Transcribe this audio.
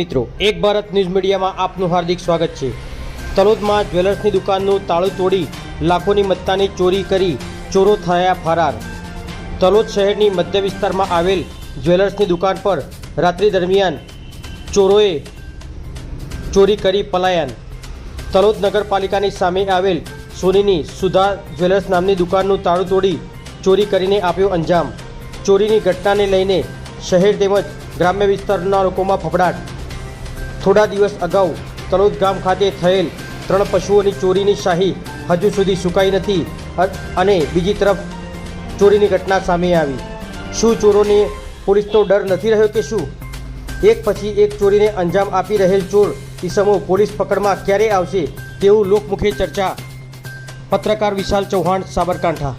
મિત્રો, એક ભારત ન્યૂઝ મીડિયામાં આપનું હાર્દિક સ્વાગત છે. તલોદમાં જ્વેલર્સની દુકાનનું તાળું તોડી લાખોની મત્તાની ચોરી કરી ચોરો થયા ફરાર. તલોદ શહેરની મધ્ય વિસ્તારમાં આવેલ જ્વેલર્સની દુકાન પર રાત્રિ દરમિયાન ચોરોએ ચોરી કરી પલાયન. તલોદ નગરપાલિકાની સામે આવેલ સોનીની સુધા જ્વેલર્સ નામની દુકાનનું તાળું તોડી ચોરી કરીને આપ્યો અંજામ. ચોરીની ઘટનાને લઈને શહેર તેમજ ગ્રામ્ય વિસ્તારના લોકોમાં ફફડાટ. થોડા દિવસ અગાઉ તલોદ ગામ ખાતે થયેલ ત્રણ પશુઓની ચોરીની શાહી હજુ સુધી સુકાઈ નથી અને બીજી તરફ ચોરીની ઘટના સામે આવી. શું ચોરોને પોલીસનો ડર નથી રહ્યો કે શું? એક પછી એક ચોરીને અંજામ આપી રહેલ ચોર ઈસમો પોલીસ પકડમાં ક્યારે આવશે તેવું લોકમુખે ચર્ચા. પત્રકાર વિશાલ ચૌહાણ, સાબરકાંઠા.